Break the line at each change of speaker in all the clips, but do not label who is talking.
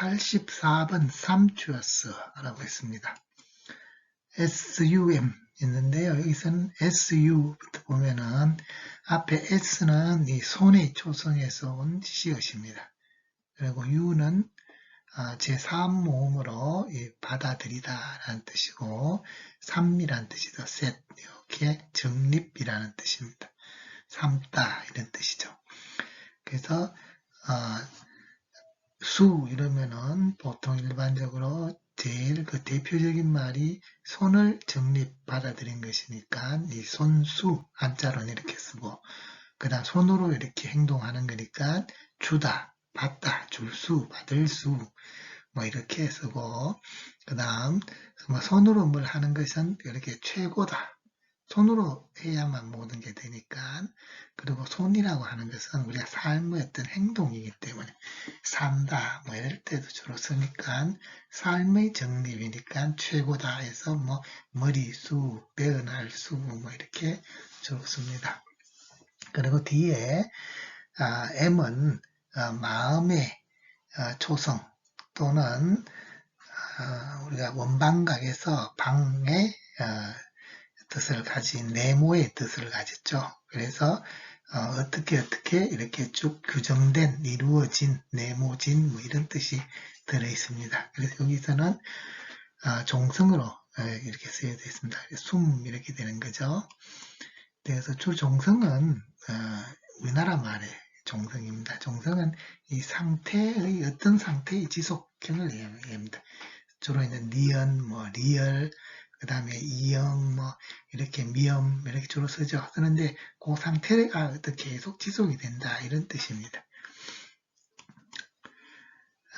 84번 삼주어스 라고 했습니다. SUM 있는데요. 여기서는 SU부터 보면은 앞에 S는 이 손의 초성에서 온 시옷입니다. 그리고 U는 아, 제3모음으로 받아들이다 라는 뜻이고 삼이라는 뜻이죠. 셋 이렇게 정립이라는 뜻입니다. 삼다 이런 뜻이죠. 그래서 어, 수 이러면은 보통 일반적으로 제일 그 대표적인 말이 손을 정립 받아들인 것이니까 이 손수 한자로는 이렇게 쓰고 그 다음 손으로 이렇게 행동하는 거니까 주다 받다 줄 수 받을 수 뭐 이렇게 쓰고 그 다음 뭐 손으로 뭘 하는 것은 이렇게 최고다 손으로 해야만 모든 게 되니까 그리고 손이라고 하는 것은 우리가 삶의 어떤 행동이기 때문에 산다 뭐 이럴 때도 주로 쓰니까 삶의 정립이니까 최고다 해서 뭐 머리수, 빼어날 수뭐 이렇게 주로 씁니다. 그리고 뒤에 아, M은 아, 마음의 아, 초성 또는 아, 우리가 원방각에서 방의 아, 뜻을 가진 네모의 뜻을 가졌죠. 그래서 어, 떻게 어떻게 이렇게 쭉 규정된 이루어진 네모진 뭐 이런 뜻이 들어 있습니다. 그래서 여기서는 어, 종성으로 어, 이렇게 쓰여져 있습니다. 숨 이렇게 되는 거죠. 그래서 주 종성은 어, 우리나라 말의 종성입니다. 종성은 이 상태의 어떤 상태의 지속형을 얘기합니다. 주로 있는 니언, 뭐 리얼, 그 다음에 이형, 뭐, 이렇게 미염, 이렇게 주로 쓰죠. 쓰는데, 그 상태가 계속 지속이 된다. 이런 뜻입니다.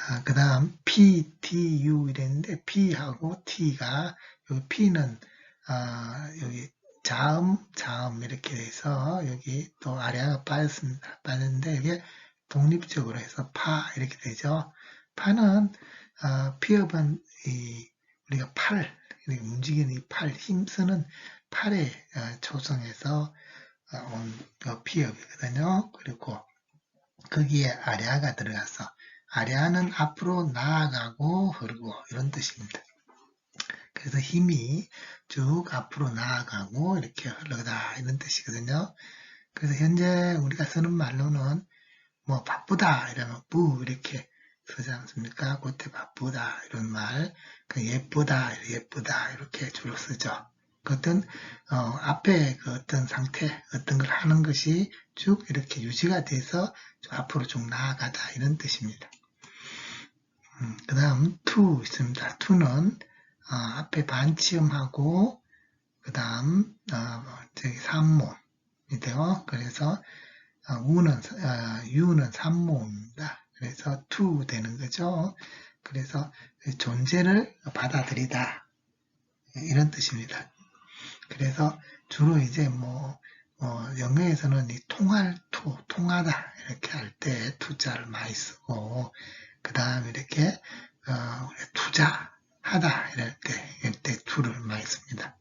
아, 그 다음, P, T, U 이랬는데, P하고 T가, 여기 P는, 아, 여기 자음, 자음 이렇게 돼서, 여기 또 아래가 빠졌습니다. 빠졌는데, 이게 독립적으로 해서 파, 이렇게 되죠. 파는, 아, 피업은 이, 우리가 팔, 움직이는 이 팔, 힘쓰는 팔의 어, 초성에서 어, 온그 피업이거든요. 그리고 거기에 아래아가 들어가서 아래아는 앞으로 나아가고 흐르고 이런 뜻입니다. 그래서 힘이 쭉 앞으로 나아가고 이렇게 흐르다 이런 뜻이거든요. 그래서 현재 우리가 쓰는 말로는 뭐 바쁘다 이러면 부 이렇게 쓰지 않습니까? 그때 바쁘다 이런 말, 그 예쁘다 예쁘다 이렇게 주로 쓰죠. 그 어떤 어, 앞에 그 어떤 상태, 어떤 걸 하는 것이 쭉 이렇게 유지가 돼서 앞으로 쭉 나아가다 이런 뜻입니다. 음, 그 다음 to 있습니다. to는 어, 앞에 반치음하고 그 다음 어, 저기 삼모인데요. 그래서 어, 우는 어, 유는 삼모입니다. 그래서 to 되는 거죠. 그래서 존재를 받아들이다. 이런 뜻입니다. 그래서 주로 이제 뭐, 어, 영어에서는 이 통할 투, 통하다. 이렇게 할 때 투자를 많이 쓰고, 그 다음 이렇게, 어, 투자 하다. 이럴 때, 이때 투를 많이 씁니다.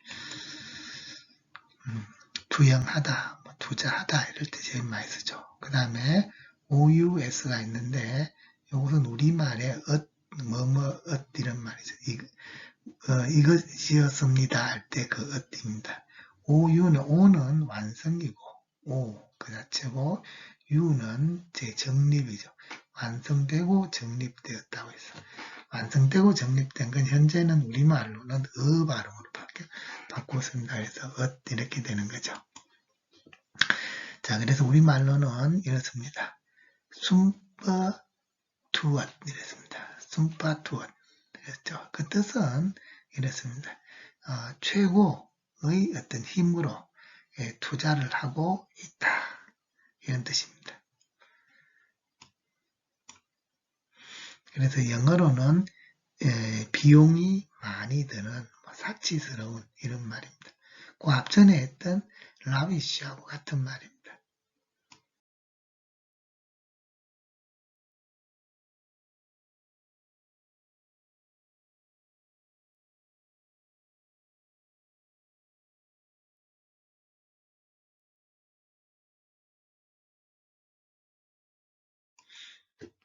음, 투영하다, 뭐 투자하다. 이럴 때 제일 많이 쓰죠. 그 다음에 OUS가 있는데 이것은 우리말의 엇, 뭐뭐 엇 이런 말이죠. 이, 어, 이것이었습니다 할 때 그 엇입니다. OU는 O는 완성이고 O 그 자체고 U는 제 정립이죠. 완성되고 정립되었다고 해서 완성되고 정립된 건 현재는 우리말로는 어 발음으로 바뀌어 바꾸었습니다. 그래서 엇 이렇게 되는 거죠. 자, 그래서 우리말로는 이렇습니다. 숨바 투엇 이랬습니다. 숨바 투엇 이랬죠. 그 뜻은 이랬습니다. 어, 최고의 어떤 힘으로 예, 투자를 하고 있다. 이런 뜻입니다. 그래서 영어로는 예, 비용이 많이 드는 뭐 사치스러운 이런 말입니다. 그 앞전에 했던 라비쉬하고 같은 말입니다.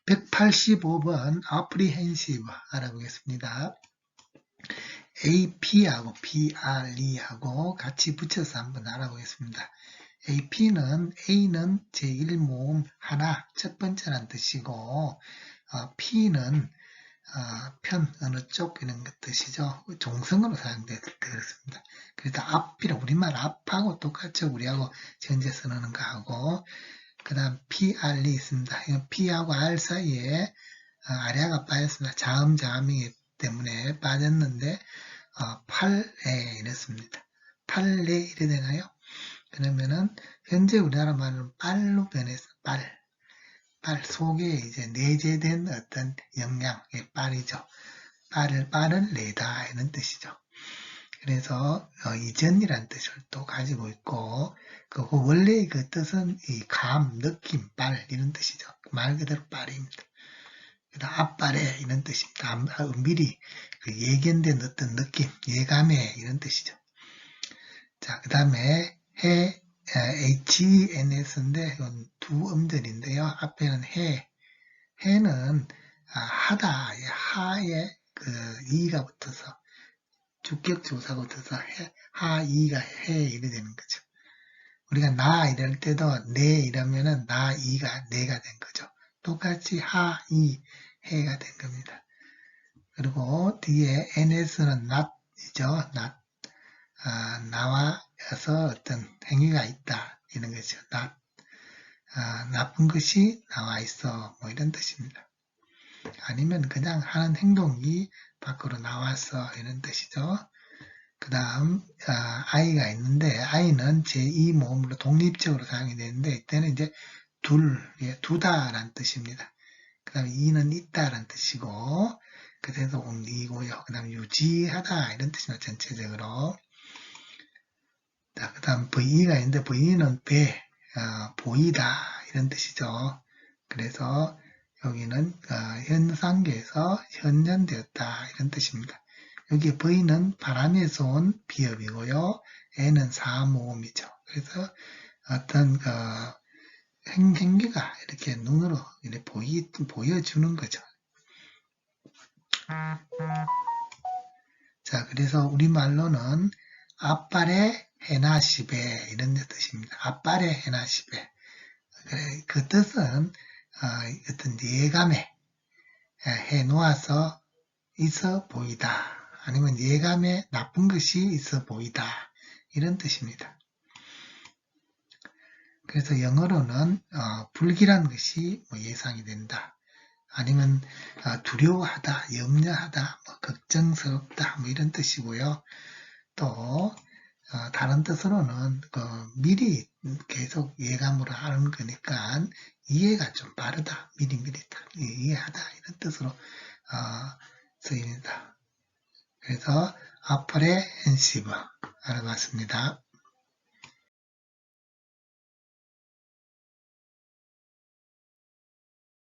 185번 apprehensive 알아보겠습니다. AP하고 PRE하고 같이 붙여서 한번 알아보겠습니다. AP는 A는 제1모음 하나 첫 번째란 뜻이고 어, P는 어, 편 어느 쪽 이런 것 뜻이죠. 종성으로 그렇습니다. 그래서 앞이라 우리말 앞하고 똑같죠. 우리하고 현재 쓰는 거하고 그 다음 PR이 있습니다. 이건 P하고 R 사이에 어, 아래가 빠졌습니다. 자음 자음이기 때문에 빠졌는데 어, 8에 이랬습니다. 8에 이래 되나요? 그러면은 현재 우리나라 말은 빨로 변해서 빨, 빨 속에 이제 내재된 어떤 영양의 빨이죠. 빨을 빨을 내다 이런 뜻이죠. 그래서 어, 이전이란 뜻을 또 가지고 있고 그 원래의 그 뜻은 이 감, 느낌, 빨 이런 뜻이죠. 말 그대로 빨입니다. 앞발에 이런 뜻입니다. 아, 미리 그 예견된 어떤 느낌, 예감에 이런 뜻이죠. 자, 그 다음에 해, HNS인데 이건 두 음절인데요. 앞에는 해, 해는 아, 하다, 하에 그 이가 붙어서 주격 조사가 붙어서 해, 하, 이가 해 이래 되는 거죠. 우리가 나 이럴 때도 내 이러면은 나, 이가 내가 된 거죠. 똑같이 하, 이, 해가 된 겁니다. 그리고 뒤에 ns는 not이죠. not. 아, 나와서 어떤 행위가 있다. 이런 not. 아, 나쁜 것이 나와 있어. 뭐 이런 뜻입니다. 아니면 그냥 하는 행동이 밖으로 나왔어. 이런 뜻이죠. 그 다음 아, i가 있는데 i는 제2 모음으로 독립적으로 사용이 되는데 이때는 이제 둘, 예, 두다라는 뜻입니다. 그 다음에 이는 있다라는 뜻이고 그래서 옮기고요. 그 다음에 유지하다 이런 뜻입니다. 전체적으로 자, 그 다음 VE가 있는데 VE는 배, 어, 보이다 이런 뜻이죠. 그래서 여기는 어, 현상계에서 현전되었다 이런 뜻입니다. 여기 V는 바람에서 온 비읍이고요. N은 사모음이죠. 그래서 어떤 그 행, 행기가 이렇게 눈으로 이렇게 보이, 보여주는 거죠. 자, 그래서 우리말로는 앞발에 해나시베 이런 뜻입니다. 앞발에 해나시베. 그 뜻은 어, 어떤 예감에 해놓아서 있어 보이다. 아니면 예감에 나쁜 것이 있어 보이다. 이런 뜻입니다. 그래서 영어로는 어, 불길한 것이 뭐 예상이 된다. 아니면 어, 두려워하다, 염려하다, 뭐 걱정스럽다 뭐 이런 뜻이고요. 또 어, 다른 뜻으로는 그 미리 계속 예감으로 하는 거니까 이해가 좀 빠르다, 미리미리 이해하다 이런 뜻으로 어, 쓰입니다. 그래서 apprehensive 알아봤습니다.